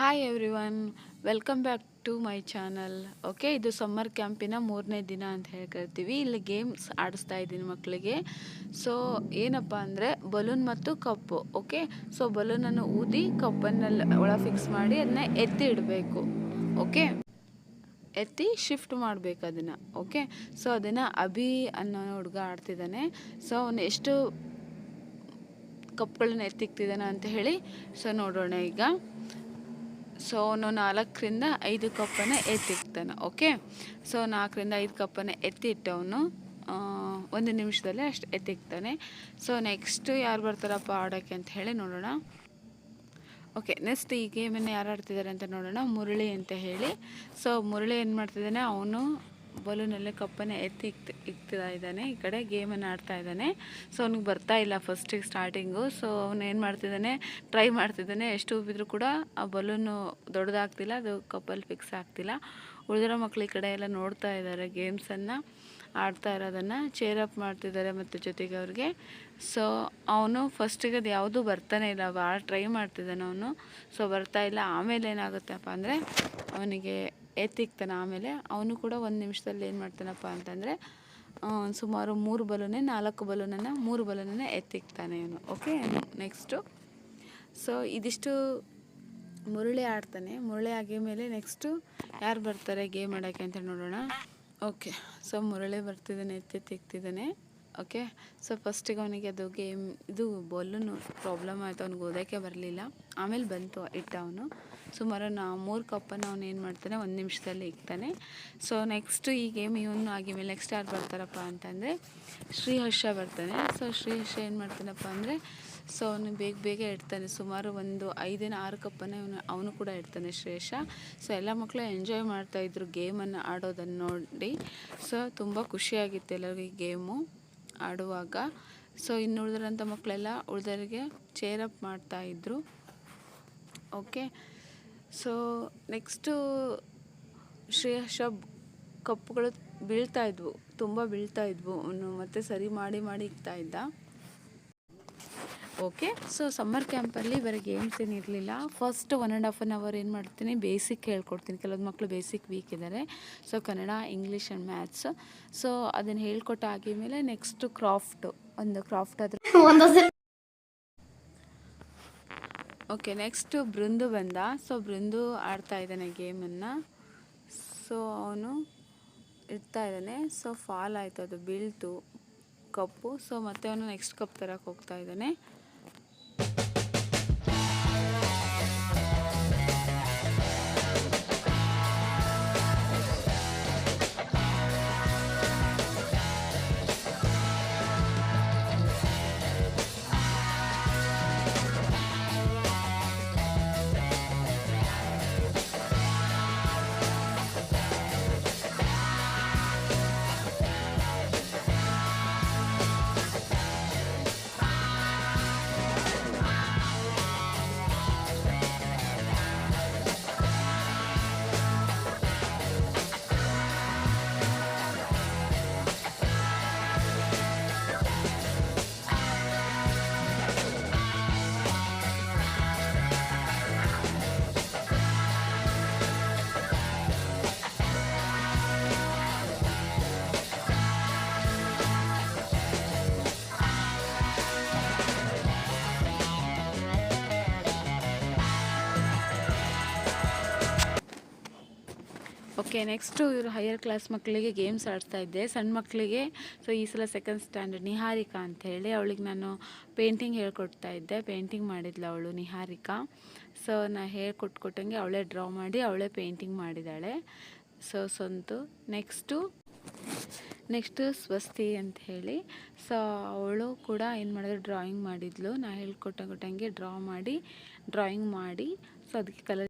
Hi everyone welcome back to my channel okay ಇದು summer ಕ್ಯಾಂಪಿನ ಮೂರನೇ ದಿನ ಅಂತ ಹೇಳ್ಕೊಳ್ತೀವಿ. ಇಲ್ಲಿ ಗೇಮ್ಸ್ ಆಡಿಸ್ತಾ ಇದ್ದೀನಿ ಮಕ್ಕಳಿಗೆ ಸೊ ಏನಪ್ಪ ಅಂದರೆ ಬಲೂನ್ ಮತ್ತು ಕಪ್ಪು ಓಕೆ ಸೊ ಬಲೂನನ್ನು ಊದಿ ಕಪ್ಪನ್ನಲ್ಲಿ ಒಳ ಫಿಕ್ಸ್ ಮಾಡಿ ಅದನ್ನ ಎತ್ತಿ ಇಡಬೇಕು ಓಕೆ ಎತ್ತಿ ಶಿಫ್ಟ್ ಮಾಡಬೇಕು ಅದನ್ನು ಓಕೆ ಸೊ ಅದನ್ನು ಅಭಿ ಅನ್ನೋ ಹುಡುಗ ಆಡ್ತಿದ್ದಾನೆ ಸೊ ಅವನು ಎಷ್ಟು ಕಪ್ಗಳನ್ನ ಎತ್ತಿಕ್ತಿದ್ದಾನೆ ಅಂತ ಹೇಳಿ ಸೊ ನೋಡೋಣ ಈಗ. ಸೊ ಅವನು ನಾಲ್ಕರಿಂದ ಐದು ಕಪ್ಪನ್ನು ಎತ್ತಿಡ್ತಾನೆ, ಓಕೆ? ಸೊ ನಾಲ್ಕರಿಂದ ಐದು ಕಪ್ಪನ್ನು ಎತ್ತಿಟ್ಟವನು ಒಂದು ನಿಮಿಷದಲ್ಲಿ ಅಷ್ಟು ಎತ್ತಿಕ್ತಾನೆ ಸೊ ನೆಕ್ಸ್ಟು ಯಾರು ಬರ್ತಾರಪ್ಪ ಆಡೋಕ್ಕೆ ಅಂತ ಹೇಳಿ ನೋಡೋಣ. ಓಕೆ ನೆಕ್ಸ್ಟ್ ಈ ಗೇಮನ್ನು ಯಾರು ಆಡ್ತಿದ್ದಾರೆ ಅಂತ ನೋಡೋಣ, ಮುರಳಿ ಅಂತ ಹೇಳಿ. ಸೊ ಮುರಳಿ ಏನು ಮಾಡ್ತಿದ್ದಾನೆ, ಅವನು ಬಲೂನಲ್ಲಿ ಕಪ್ಪನ್ನು ಎತ್ತಿ ಇಕ್ತ ಇಕ್ತಾ ಇದ್ದಾನೆ. ಈ ಕಡೆ ಗೇಮನ್ನು ಆಡ್ತಾ ಇದ್ದಾನೆ. ಸೊ ಅವ್ನಿಗೆ ಬರ್ತಾ ಇಲ್ಲ ಫಸ್ಟಿಗೆ ಸ್ಟಾರ್ಟಿಂಗು ಸೊ ಅವನು ಏನು ಮಾಡ್ತಿದ್ದಾನೆ? ಟ್ರೈ ಮಾಡ್ತಿದ್ದಾನೆ. ಎಷ್ಟು ಉಬ್ಬಿದ್ರು ಕೂಡ ಆ ಬಲೂನು ದೊಡ್ಡದಾಗ್ತಿಲ್ಲ, ಅದು ಕಪ್ಪಲ್ಲಿ ಫಿಕ್ಸ್ ಆಗ್ತಿಲ್ಲ. ಉಳಿದಿರೋ ಮಕ್ಕಳು ಈ ಕಡೆ ಎಲ್ಲ ನೋಡ್ತಾ ಇದ್ದಾರೆ ಗೇಮ್ಸನ್ನು, ಆಡ್ತಾ ಇರೋದನ್ನು ಚೇರ್ ಅಪ್ ಮಾಡ್ತಿದ್ದಾರೆ ಮತ್ತು ಜೊತೆಗೆ ಅವ್ರಿಗೆ. ಸೊ ಅವನು ಫಸ್ಟಿಗೆ ಅದು ಯಾವುದೂ ಬರ್ತಾನೆ ಇಲ್ಲ ಭಾಳ ಟ್ರೈ ಮಾಡ್ತಿದ್ದಾನೆ ಅವನು. ಸೊ ಬರ್ತಾ ಇಲ್ಲ. ಆಮೇಲೆ ಏನಾಗುತ್ತಪ್ಪ ಅಂದರೆ, ಅವನಿಗೆ ಎತ್ತಿಕ್ತಾನೆ ಆಮೇಲೆ ಅವನು ಕೂಡ ಒಂದು ನಿಮಿಷದಲ್ಲಿ ಏನು ಮಾಡ್ತಾನಪ್ಪ ಅಂತಂದರೆ ಸುಮಾರು ಮೂರು ಬಲೂನೇ ನಾಲ್ಕು ಬಲೂನನ್ನು ಮೂರು ಬಲೂನನ್ನು ಎತ್ತಿಕ್ತಾನೆ ಇವನು ಓಕೆ ನೆಕ್ಸ್ಟು ಸೊ ಇದಿಷ್ಟು ಮುರುಳಿ ಆಡ್ತಾನೆ ಮುರುಳಿ ಆಗಿದ ಮೇಲೆ ನೆಕ್ಸ್ಟು ಯಾರು ಬರ್ತಾರೆ ಗೇಮ್ ಆಡೋಕ್ಕೆ ಅಂತ ನೋಡೋಣ ಓಕೆ ಸೊ ಮುರುಳೆ ಬರ್ತಿದ್ದಾನೆ ಎತ್ತೆತ್ತಿಕ್ತಿದ್ದಾನೆ ಓಕೆ ಸೊ ಫಸ್ಟಿಗೆ ಅವನಿಗೆ ಅದು ಗೇಮ್ ಇದು ಬಲ್ಲೂನು ಪ್ರಾಬ್ಲಮ್ ಆಯಿತು. ಅವ್ನಿಗೆ ಓದೋಕ್ಕೆ ಬರಲಿಲ್ಲ. ಆಮೇಲೆ ಬಂತು, ಇಟ್ಟ ಅವನು. ಸುಮಾರು ನಾ ಮೂರು ಕಪ್ಪನ್ನು ಅವನು ಏನು ಮಾಡ್ತಾನೆ, ಒಂದು ನಿಮಿಷದಲ್ಲಿ ಇಕ್ತಾನೆ. ಸೊ ನೆಕ್ಸ್ಟು ಈ ಗೇಮ್ ಇವನು ಆಗಿದ್ಮೇಲೆ ನೆಕ್ಸ್ಟ್ ಯಾರು ಬರ್ತಾರಪ್ಪ ಅಂತಂದರೆ, ಶ್ರೀಹರ್ಷ ಬರ್ತಾನೆ. ಸೊ ಶ್ರೀಹರ್ಷ ಏನು ಮಾಡ್ತಾನಪ್ಪ ಅಂದರೆ ಸೊ ಅವನು ಬೇಗ ಬೇಗ ಇಡ್ತಾನೆ. ಸುಮಾರು ಒಂದು ಐದಿನ, ಆರು ಕಪ್ಪನ್ನು ಇವನು, ಅವನು ಕೂಡ ಇಡ್ತಾನೆ ಶ್ರೇಷ ಸೊ ಎಲ್ಲ ಮಕ್ಕಳು ಎಂಜಾಯ್ ಮಾಡ್ತಾಯಿದ್ರು ಗೇಮನ್ನು ಆಡೋದನ್ನು ನೋಡಿ. ಸೊ ತುಂಬ ಖುಷಿಯಾಗಿತ್ತು ಎಲ್ಲರಿಗೂ ಈ ಗೇಮು ಆಡುವಾಗ. ಸೊ ಇನ್ನು ಉಳಿದಿರೋಂಥ ಮಕ್ಕಳೆಲ್ಲ ಉಳಿದವರಿಗೆ ಅಪ್ ಮಾಡ್ತಾಯಿದ್ರು ಓಕೆ ಸೊ ನೆಕ್ಸ್ಟು ಶ್ರೇಯಶಬ್ ಕಪ್ಪುಗಳು ಬೀಳ್ತಾಯಿದ್ವು ತುಂಬ ಬೀಳ್ತಾಯಿದ್ವು ಅವನು ಮತ್ತೆ ಸರಿ ಮಾಡಿ ಮಾಡಿ ಇಕ್ತಾಯಿದ್ದ ಓಕೆ ಸೊ ಸಮ್ಮರ್ ಕ್ಯಾಂಪಲ್ಲಿ ಬರೀ ಗೇಮ್ಸ್ ಏನು ಇರಲಿಲ್ಲ. First one and half an hour ಏನು ಮಾಡ್ತೀನಿ ಬೇಸಿಕ್ ಹೇಳ್ಕೊಡ್ತೀನಿ. ಕೆಲವೊಂದು ಮಕ್ಕಳು ಬೇಸಿಕ್ ವೀಕ್ ಇದ್ದಾರೆ so Kannada English and maths so ಅದನ್ನು ಹೇಳ್ಕೊಟ್ಟು ಆಗಿದ್ಮೇಲೆ ನೆಕ್ಸ್ಟ್ ಕ್ರಾಫ್ಟ್ ಒಂದು ಕ್ರಾಫ್ಟ್ ಅದ್ರ ಓಕೆ ನೆಕ್ಸ್ಟ್ ಬೃಂದು ಬಂದ. ಸೊ ಬೃಂದು ಆಡ್ತಾ ಇದ್ದಾನೆ ಗೇಮನ್ನು. ಸೊ ಅವನು ಇಡ್ತಾ ಇದ್ದಾನೆ. ಸೊ ಫಾಲ್ ಆಯಿತು, ಅದು ಬೀಳ್ತು ಕಪ್ಪು. ಸೊ ಮತ್ತೆ ಅವನು ನೆಕ್ಸ್ಟ್ ಕಪ್ ತರಕ್ಕೆ ಹೋಗ್ತಾ ಇದ್ದಾನೆ. ಓಕೆ ನೆಕ್ಸ್ಟು ಇವರು ಹೈಯರ್ ಕ್ಲಾಸ್ ಮಕ್ಕಳಿಗೆ ಗೇಮ್ಸ್ ಆಡ್ತಾ ಇದ್ದೆ. ಸಣ್ಣ ಮಕ್ಕಳಿಗೆ ಸೊ ಈ ಸಲ ಸೆಕೆಂಡ್ ಸ್ಟ್ಯಾಂಡರ್ಡ್ ನಿಹಾರಿಕಾ ಅಂತ ಹೇಳಿ ಅವಳಿಗೆ ನಾನು ಪೇಂಟಿಂಗ್ ಹೇಳ್ಕೊಡ್ತಾ ಇದ್ದೆ. ಪೇಂಟಿಂಗ್ ಮಾಡಿದ್ಲು ಅವಳು ನಿಹಾರಿಕಾ. ಸೊ ನಾ ಹೇಳ್ಕೊಟ್ಕೊಟ್ಟಂಗೆ ಅವಳೇ ಡ್ರಾ ಮಾಡಿ ಅವಳೇ ಪೇಂಟಿಂಗ್ ಮಾಡಿದ್ದಾಳೆ ಸೊ ಸ್ವಂತು ನೆಕ್ಸ್ಟು ನೆಕ್ಸ್ಟು ಸ್ವಸ್ತಿ ಅಂತ ಹೇಳಿ. ಸೊ ಅವಳು ಕೂಡ ಏನು ಮಾಡಿದ್ರು ಡ್ರಾಯಿಂಗ್ ಮಾಡಿದ್ಲು. ನಾ ಹೇಳ್ಕೊಟ್ಟಂಗೆ ಕೊಟ್ಟಂಗೆ ಡ್ರಾ ಮಾಡಿ ಡ್ರಾಯಿಂಗ್ ಮಾಡಿ. ಸೊ ಅದಕ್ಕೆ ಕಲರ್